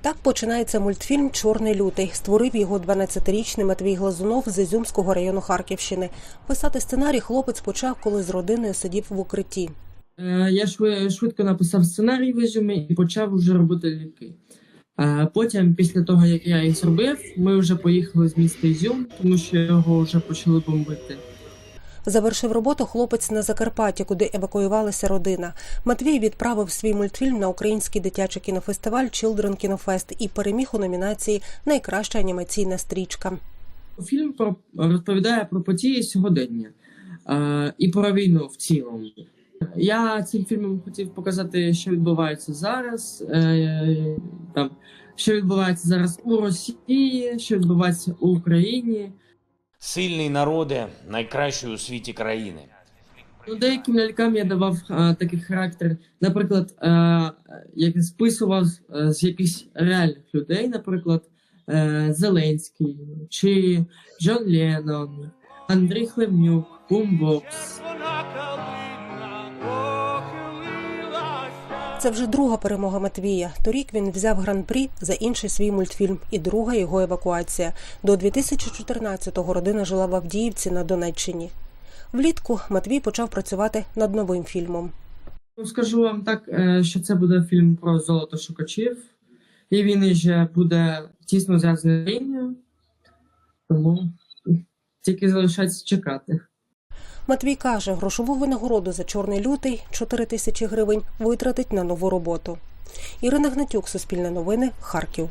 Так починається мультфільм Чорний лютий. Створив його 12-річний Матвій Глазунов з Ізюмського району Харківщини. Писати сценарій хлопець почав, коли з родиною сидів в укритті. Е, Я шви- швидко написав сценарій в Ізюмі і почав вже робити ляльки. Е, Потім, після того, як я їх зробив, ми вже поїхали з міста Ізюм, тому що його вже почали бомбити. Завершив роботу хлопець на Закарпатті, куди евакуювалася родина. Матвій відправив свій мультфільм на український дитячий кінофестиваль Children Кінофест і переміг у номінації Найкраща анімаційна стрічка. Фільм про розповідає про події сьогодення і про війну в цілому. Я цим фільмом хотів показати, що відбувається зараз, е, там, що відбувається зараз у Росії, що відбувається у Україні. Сильний народи найкращої у світі країни. Ну, деяким лялькам я давав а, такий характер, наприклад, а, як списував е, з якихось реальних людей, наприклад, а, Зеленський чи Джон Леннон, Андрій Хлевнюк, Бумбокс. Це вже друга перемога Матвія. Торік він взяв гран-прі за інший свій мультфільм і друга його евакуація. До 2014-го родина жила в Авдіївці на Донеччині. Влітку Матвій почав працювати над новим фільмом. Ну, Скажу вам так, е, що це буде фільм про золото шукачів, і він вже буде тісно зв'язаний з війною, тому тільки залишається чекати. Матвій каже, грошову винагороду за чорний лютий 4 тисячі гривень витратить на нову роботу. Ірина Гнатюк, Суспільне новини, Харків.